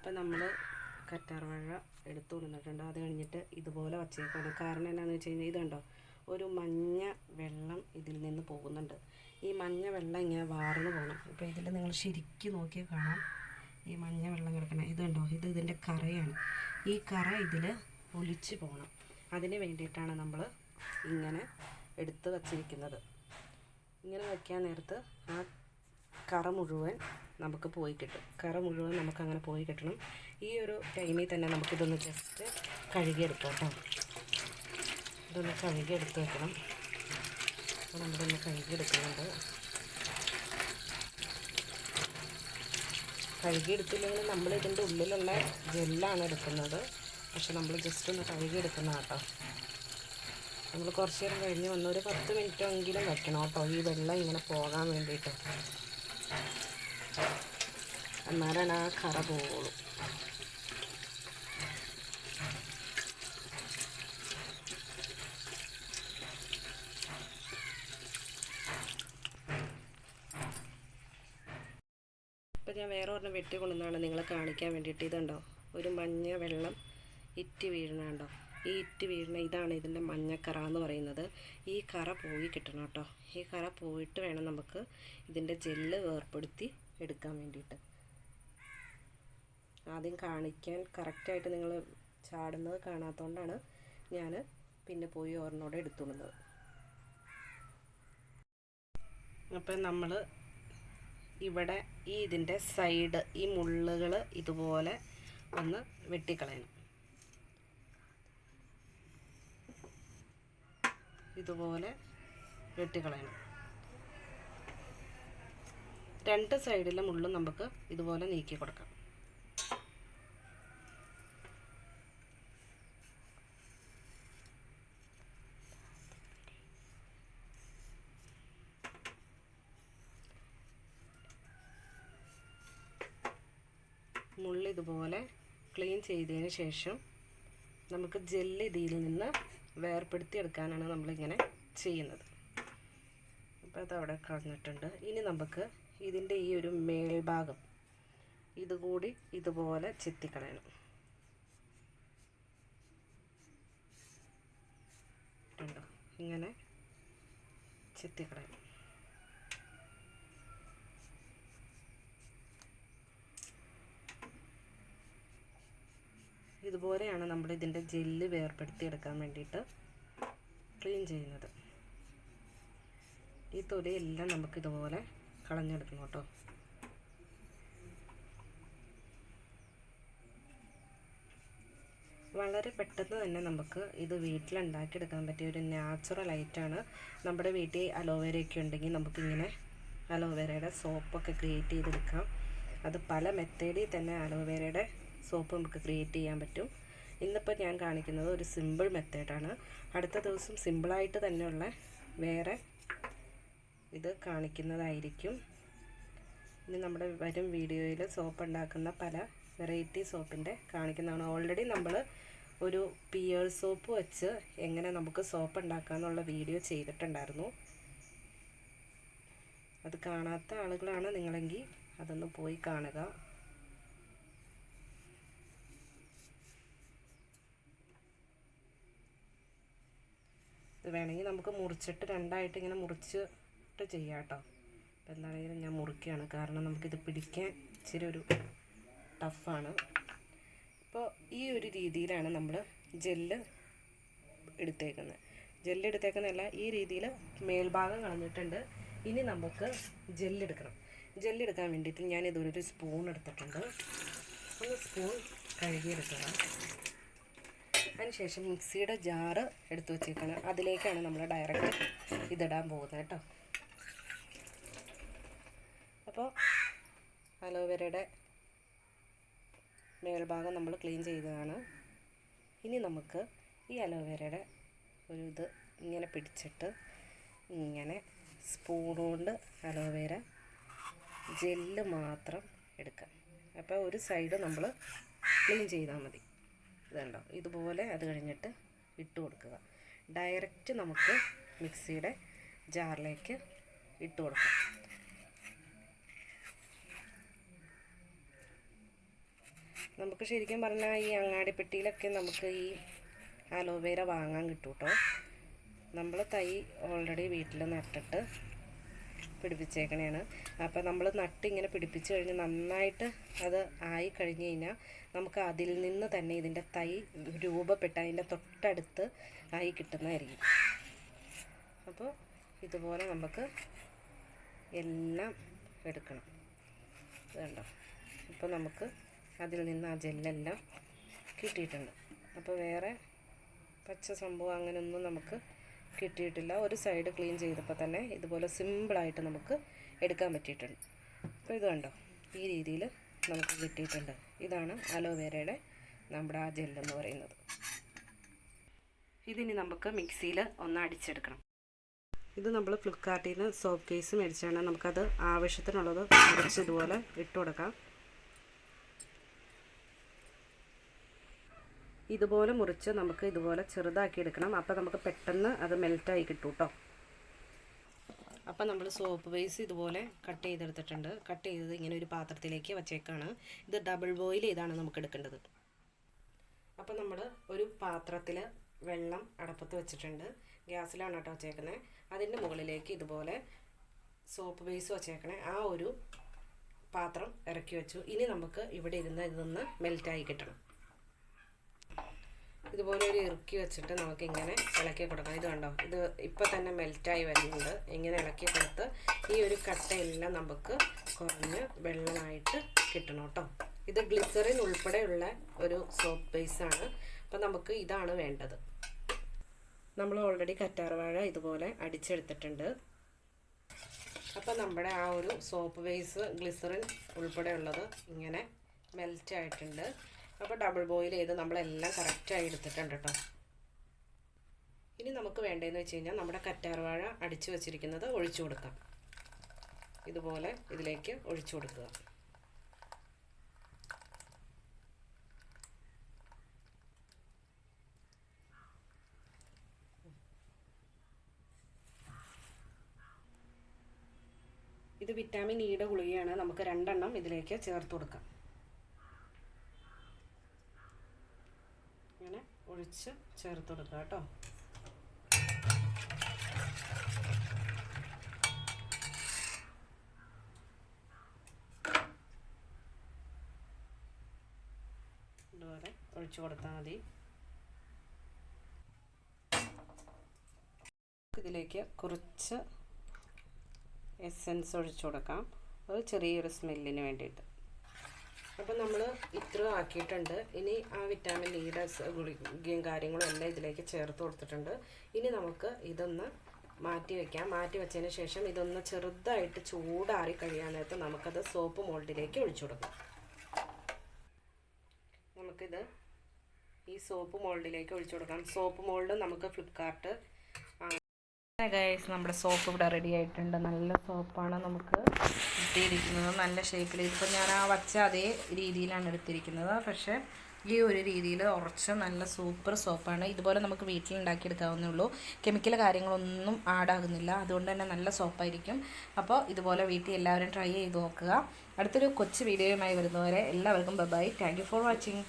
അപ്പം നമ്മൾ കറ്റാർവാഴ എടുത്തു കൊടുത്തിട്ടുണ്ട് അത് കഴിഞ്ഞിട്ട് ഇതുപോലെ വച്ചേക്കാണ്. കാരണം എന്നാന്ന് വെച്ച് കഴിഞ്ഞാൽ ഇതുണ്ടോ? ഒരു മഞ്ഞ വെള്ളം ഇതിൽ നിന്ന് പോകുന്നുണ്ട്. ഈ മഞ്ഞ വെള്ളം ഇങ്ങനെ വാർന്നു പോകണം അപ്പോൾ ഇതിൽ നിങ്ങൾ ശരിക്കും നോക്കിയാൽ കാണാം. ഈ മഞ്ഞ വെള്ളം കിടക്കണം ഇതുണ്ടോ? ഇത് ഇതിന്റെ കറയാണ്. ഈ കറ ഇതിൽ ഒലിച്ച് പോകണം അതിന് വേണ്ടിയിട്ടാണ് നമ്മൾ ഇങ്ങനെ എടുത്ത് വച്ചിരിക്കുന്നത്. ഇങ്ങനെ വയ്ക്കാൻ നേരത്ത് ആ കറ മുഴുവൻ നമുക്ക് പോയി കിട്ടും. കറ മുഴുവൻ നമുക്ക് അങ്ങനെ പോയി കിട്ടണം. ഈ ഒരു ടൈമിൽ തന്നെ നമുക്കിതൊന്ന് ജസ്റ്റ് കഴുകിയെടുക്കാം കേട്ടോ ഇതൊന്ന് കഴുകിയെടുത്ത് വെക്കണം. അപ്പോൾ നമ്മളൊന്ന് കഴുകിയെടുക്കുന്നുണ്ട്. കഴുകിയെടുത്തില്ലെങ്കിൽ നമ്മൾ ഇതിന്റെ ഉള്ളിലുള്ള ജെല്ലാണ് എടുക്കുന്നത്. പക്ഷെ നമ്മൾ ജസ്റ്റ് ഒന്ന് കഴുകിയെടുക്കുന്ന കേട്ടോ. നമ്മൾ കുറച്ച് നേരം കഴിഞ്ഞ് വന്ന ഒരു പത്ത് മിനിറ്റെങ്കിലും വെക്കണം കേട്ടോ. ഈ വെള്ളം ഇങ്ങനെ പോകാൻ വേണ്ടിയിട്ട്. എന്നാലാണ് ആ കറ പോകുള്ളൂ ഇപ്പം ഞാൻ വേറെ ഒരെണ്ണം വെട്ടി കൊണ്ടുവന്നാണ് നിങ്ങളെ കാണിക്കാൻ വേണ്ടിയിട്ട്. ഇതുണ്ടോ? ഒരു മഞ്ഞ വെള്ളം ഇറ്റി വീഴുന്നുണ്ടോ ഈ ഇറ്റ് വീഴുന്ന ഇതാണ് ഇതിന്റെ മഞ്ഞക്കറ എന്ന് പറയുന്നത്. ഈ കറ പോയി കിട്ടണം കേട്ടോ. ഈ കറ പോയിട്ട് വേണം നമുക്ക് ഇതിന്റെ ജെല്ല് വേർപ്പെടുത്തി എടുക്കാൻ വേണ്ടിയിട്ട്. ആദ്യം കാണിക്കാൻ കറക്റ്റായിട്ട് നിങ്ങൾ ചാടുന്നത് കാണാത്തതുകൊണ്ടാണ് ഞാൻ പിന്നെ പോയി ഓർണോടെ എടുത്തുകൊള്ളുന്നത് അപ്പം നമ്മൾ ഇവിടെ ഈ ഇതിന്റെ സൈഡ് ഈ മുള്ളുകൾ ഇതുപോലെ ഒന്ന് വെട്ടിക്കളയണം. ഇതുപോലെ വെട്ടിക്കളയണം. രണ്ട് സൈഡിലെ മുള്ളും നമുക്ക് ഇതുപോലെ നീക്കി കൊടുക്കാം. മുള്ളിതുപോലെ ക്ലീൻ ചെയ്തതിന് ശേഷം നമുക്ക് ജെല്ല് ഇതിൽ നിന്ന് വേർപ്പെടുത്തി എടുക്കാനാണ് നമ്മളിങ്ങനെ ചെയ്യുന്നത്. അപ്പോൾ അത് അവിടെ കളഞ്ഞിട്ടുണ്ട് ഇനി നമുക്ക് ഇതിന്റെ ഈ ഒരു മേൽഭാഗം ഇതുകൂടി ഇതുപോലെ ചെത്തിക്കളയണം. ഇങ്ങനെ ചെത്തിക്കളയണം. ഇതുപോലെയാണ് നമ്മൾ ഇതിന്റെ ജെല്ല് വേർപ്പെടുത്തി എടുക്കാൻ വേണ്ടിയിട്ട് ക്ലീൻ ചെയ്യുന്നത്. ഈ തൊലിയെല്ലാം നമുക്ക് ഇതുപോലെ കളഞ്ഞെടുക്കണം കേട്ടോ. വളരെ പെട്ടെന്ന് തന്നെ നമുക്ക് ഇത് വീട്ടിലുണ്ടാക്കിയെടുക്കാൻ പറ്റിയ ഒരു നാച്ചുറൽ ഐറ്റാണ് നമ്മുടെ വീട്ടിൽ അലോവേരയൊക്കെ ഉണ്ടെങ്കിൽ നമുക്കിങ്ങനെ അലോവേരയുടെ സോപ്പൊക്കെ ക്രിയേറ്റ് ചെയ്തെടുക്കാം. അത് പല മെത്തേഡിൽ തന്നെ അലോവേരയുടെ സോപ്പ് നമുക്ക് ക്രിയേറ്റ് ചെയ്യാൻ പറ്റും. ഇന്നിപ്പോൾ ഞാൻ കാണിക്കുന്നത് ഒരു സിമ്പിൾ മെത്തേഡാണ് അടുത്ത ദിവസം സിമ്പിളായിട്ട് തന്നെയുള്ള വേറെ ഇത് കാണിക്കുന്നതായിരിക്കും. ഇനി നമ്മുടെ വരും വീഡിയോയിൽ സോപ്പ് ഉണ്ടാക്കുന്ന പല വെറൈറ്റി സോപ്പിന്റെ കാണിക്കുന്നതാണ്. ഓൾറെഡി നമ്മൾ ഒരു പിയർ സോപ്പ് വെച്ച് എങ്ങനെ നമുക്ക് സോപ്പ് ഉണ്ടാക്കാമെന്നുള്ള വീഡിയോ ചെയ്തിട്ടുണ്ടായിരുന്നു. അത് കാണാത്ത ആളുകളാണ് നിങ്ങളെങ്കിൽ അതൊന്ന് പോയി കാണുക. വേണമെങ്കിൽ നമുക്ക് മുറിച്ചിട്ട് രണ്ടായിട്ട് ഇങ്ങനെ മുറിച്ചിട്ട് ചെയ്യാം കേട്ടോ. അപ്പോൾ എന്താണെങ്കിലും ഞാൻ മുറിക്കുകയാണ്. കാരണം നമുക്കിത് പിടിക്കാൻ ഇച്ചിരി ഒരു ടഫാണ്. അപ്പോൾ ഈ ഒരു രീതിയിലാണ് നമ്മൾ ജെല്ല് എടുത്തേക്കുന്നത്. ജെല്ല് എടുത്തേക്കുന്നതല്ല ഈ രീതിയിൽ മേൽഭാഗം കളഞ്ഞിട്ടുണ്ട്. ഇനി നമുക്ക് ജെല്ലെടുക്കണം ജെല്ലെടുക്കാൻ വേണ്ടിയിട്ട് ഞാൻ ഇതൊരു സ്പൂൺ എടുത്തിട്ടുണ്ട്. ഒന്ന് സ്പൂൺ കഴുകിയെടുക്കുക അതിനുശേഷം മിക്സിയുടെ ജാറ് എടുത്തു വെച്ചേക്കണം. അതിലേക്കാണ് നമ്മൾ ഡയറക്റ്റ് ഇതിടാൻ പോകുന്നത് കേട്ടോ. അപ്പോൾ അലോവേരയുടെ മേൽഭാഗം നമ്മൾ ക്ലീൻ ചെയ്തതാണ്. ഇനി നമുക്ക് ഈ അലോവേരയുടെ ഒരു ഇത് ഇങ്ങനെ പിടിച്ചിട്ട് ഇങ്ങനെ സ്പൂൺ കൊണ്ട് അലോവേര ജെല്ല് മാത്രം എടുക്കാം. അപ്പോൾ ഒരു സൈഡ് നമ്മൾ ക്ലീൻ ചെയ്താൽ മതി. ഇതുണ്ടോ? ഇതുപോലെ അത് കഴിഞ്ഞിട്ട് ഇട്ട് കൊടുക്കുക. ഡയറക്റ്റ് നമുക്ക് മിക്സിയുടെ ജാറിലേക്ക് ഇട്ട് കൊടുക്കാം. നമുക്ക് ശരിക്കും പറഞ്ഞാൽ ഈ അങ്ങാടിപ്പെട്ടിയിലൊക്കെ നമുക്ക് ഈ അലോവേര വാങ്ങാൻ കിട്ടും കേട്ടോ നമ്മൾ തൈ ഓൾറെഡി വീട്ടിൽ നട്ടിട്ട് പിടിപ്പിച്ചേക്കണേണ്. അപ്പോൾ നമ്മൾ നട്ട് ഇങ്ങനെ പിടിപ്പിച്ച് കഴിഞ്ഞ് നന്നായിട്ട് അത് ആയി കഴിഞ്ഞ് കഴിഞ്ഞാൽ നമുക്ക് അതിൽ നിന്ന് തന്നെ ഇതിന്റെ തൈ രൂപപ്പെട്ട് അതിന്റെ തൊട്ടടുത്ത് ആയി കിട്ടുന്നതായിരിക്കും. അപ്പോൾ ഇതുപോലെ നമുക്ക് എല്ലാം എടുക്കണം. വേണ്ട ഇപ്പോൾ നമുക്ക് അതിൽ നിന്ന് ആ ജെല്ലെല്ലാം കിട്ടിയിട്ടുണ്ട്. അപ്പോൾ വേറെ പച്ച സംഭവം അങ്ങനെയൊന്നും നമുക്ക് കിട്ടിയിട്ടില്ല. ഒരു സൈഡ് ക്ലീൻ ചെയ്തപ്പോൾ തന്നെ ഇതുപോലെ സിമ്പിളായിട്ട് നമുക്ക് എടുക്കാൻ പറ്റിയിട്ടുണ്ട്. അപ്പോൾ ഇത് കണ്ടോ? ഈ രീതിയിൽ നമുക്ക് കിട്ടിയിട്ടുണ്ട്. ഇതാണ് അലോവേരയുടെ നമ്മുടെ ആ ജെല്ലെന്ന് പറയുന്നത്. ഇതിനി നമുക്ക് മിക്സിയിൽ ഒന്ന് അടിച്ചെടുക്കണം. ഇത് നമ്മൾ ഫ്ലിപ്കാർട്ടിൽ നിന്ന് സോപ്പ് കേസ് മേടിച്ചാണ് നമുക്കത് ആവശ്യത്തിനുള്ളത് കുറച്ച് ഇതുപോലെ ഇട്ട് കൊടുക്കാം ഇതുപോലെ മുറിച്ച് നമുക്ക് ഇതുപോലെ ചെറുതാക്കി എടുക്കണം അപ്പോൾ നമുക്ക് പെട്ടെന്ന് അത് മെൽറ്റായി കിട്ടും കേട്ടോ അപ്പോൾ നമ്മൾ സോപ്പ് ബേസ് ഇതുപോലെ കട്ട് ചെയ്തെടുത്തിട്ടുണ്ട്. കട്ട് ചെയ്തത് ഇങ്ങനെ ഒരു പാത്രത്തിലേക്ക് വച്ചേക്കാണ്. ഇത് ഡബിൾ ബോയിൽ ചെയ്താണ് നമുക്ക് എടുക്കേണ്ടത്. അപ്പോൾ നമ്മൾ ഒരു പാത്രത്തിൽ വെള്ളം അടപ്പത്ത് വെച്ചിട്ടുണ്ട്. ഗ്യാസിലാണ് കേട്ടോ വച്ചേക്കുന്നത് അതിന്റെ മുകളിലേക്ക് ഇതുപോലെ സോപ്പ് ബേസ് വച്ചേക്കണേ ആ ഒരു പാത്രം ഇറക്കി വെച്ചു. ഇനി നമുക്ക് ഇവിടെ ഇരുന്ന് ഇതൊന്ന് മെൽറ്റായി കിട്ടണം. ഇതുപോലെ ഒരു ഇറുക്കി വെച്ചിട്ട് നമുക്ക് ഇങ്ങനെ ഇളക്കി കൊടുക്കാം ഇത് കണ്ടോ? ഇത് ഇപ്പം തന്നെ മെൽറ്റായി വരുന്നുണ്ട്. ഇങ്ങനെ ഇളക്കി കൊടുത്ത് ഈ ഒരു കട്ടയെല്ലാം നമുക്ക് കുറഞ്ഞ് വെള്ളമായിട്ട് കിട്ടണം കേട്ടോ. ഇത് ഗ്ലിസറിൻ ഉൾപ്പെടെയുള്ള ഒരു സോപ്പ് ബേസാണ് അപ്പം നമുക്ക് ഇതാണ് വേണ്ടത്. നമ്മൾ ഓൾറെഡി കറ്റാർവാഴ ഇതുപോലെ അടിച്ചെടുത്തിട്ടുണ്ട്. അപ്പം നമ്മുടെ ആ ഒരു സോപ്പ് ബേസ് ഗ്ലിസറിൻ ഉൾപ്പെടെയുള്ളത് ഇങ്ങനെ മെൽറ്റ് ആയിട്ടുണ്ട് അപ്പോൾ ഡബിൾ ബോയിൽ ചെയ്ത് നമ്മളെല്ലാം കറക്റ്റായി എടുത്തിട്ടുണ്ട് കേട്ടോ ഇനി നമുക്ക് വേണ്ടതെന്ന് വെച്ച് കഴിഞ്ഞാൽ നമ്മുടെ കറ്റാർവാഴ അടിച്ചു വെച്ചിരിക്കുന്നത് ഒഴിച്ചു കൊടുക്കാം. ഇതുപോലെ ഇതിലേക്ക് ഒഴിച്ചു കൊടുക്കുക. ഇത് വിറ്റാമിൻ ഇയുടെ ഗുളികയാണ് നമുക്ക് രണ്ടെണ്ണം ഇതിലേക്ക് ചേർത്ത് കൊടുക്കാം. ഒഴിച്ച് ചേർത്ത് കൊടുക്കുക കേട്ടോ. ഇതുപോലെ ഒഴിച്ചു കൊടുത്താൽ മതി. ഇതിലേക്ക് കുറച്ച് എസെൻസ് ഒഴിച്ചു കൊടുക്കാം. ഒരു ചെറിയൊരു സ്മെല്ലിന് വേണ്ടിയിട്ട്. അപ്പോൾ നമ്മൾ ഇത്ര ആക്കിയിട്ടുണ്ട്. ഇനി ആ വിറ്റാമിൻ ഇയുടെ ഗുളികയും കാര്യങ്ങളും എല്ലാം ഇതിലേക്ക് ചേർത്ത് കൊടുത്തിട്ടുണ്ട്. ഇനി നമുക്ക് ഇതൊന്ന് മാറ്റി വയ്ക്കാം മാറ്റി വെച്ചതിന് ശേഷം ഇതൊന്ന് ചെറുതായിട്ട് ചൂടാറി കഴിയാൻ നേരത്ത് നമുക്കത് സോപ്പ് മോൾഡിലേക്ക് ഒഴിച്ചു കൊടുക്കാം. നമുക്കിത് ഈ സോപ്പ് മോൾഡിലേക്ക് ഒഴിച്ചു കൊടുക്കാം. സോപ്പ് മോൾഡ് നമുക്ക് ഫ്ലിപ്കാർട്ട് ഗൈസ് നമ്മുടെ സോപ്പ് ഇവിടെ റെഡി ആയിട്ടുണ്ട്. നല്ല സോപ്പാണ് നമുക്ക്. കിട്ടിയിരിക്കുന്നത് നല്ല ഷേപ്പിൽ ഇപ്പോൾ ഞാൻ ആ വച്ച അതേ രീതിയിലാണ് എടുത്തിരിക്കുന്നത്. പക്ഷേ ഈ ഒരു രീതിയിൽ ഉറച്ച നല്ല സൂപ്പർ സോപ്പാണ് ഇതുപോലെ നമുക്ക് വീട്ടിൽ ഉണ്ടാക്കിയെടുക്കാവുന്നേ ഉള്ളൂ. കെമിക്കൽ കാര്യങ്ങളൊന്നും ആഡാകുന്നില്ല അതുകൊണ്ട് തന്നെ നല്ല സോപ്പായിരിക്കും അപ്പോൾ ഇതുപോലെ വീട്ടിൽ എല്ലാവരും ട്രൈ ചെയ്ത് നോക്കുക. അടുത്തൊരു കൊച്ചു വീഡിയോയുമായി വരുന്നവരെ എല്ലാവർക്കും ബൈ താങ്ക് ഫോർ വാച്ചിങ്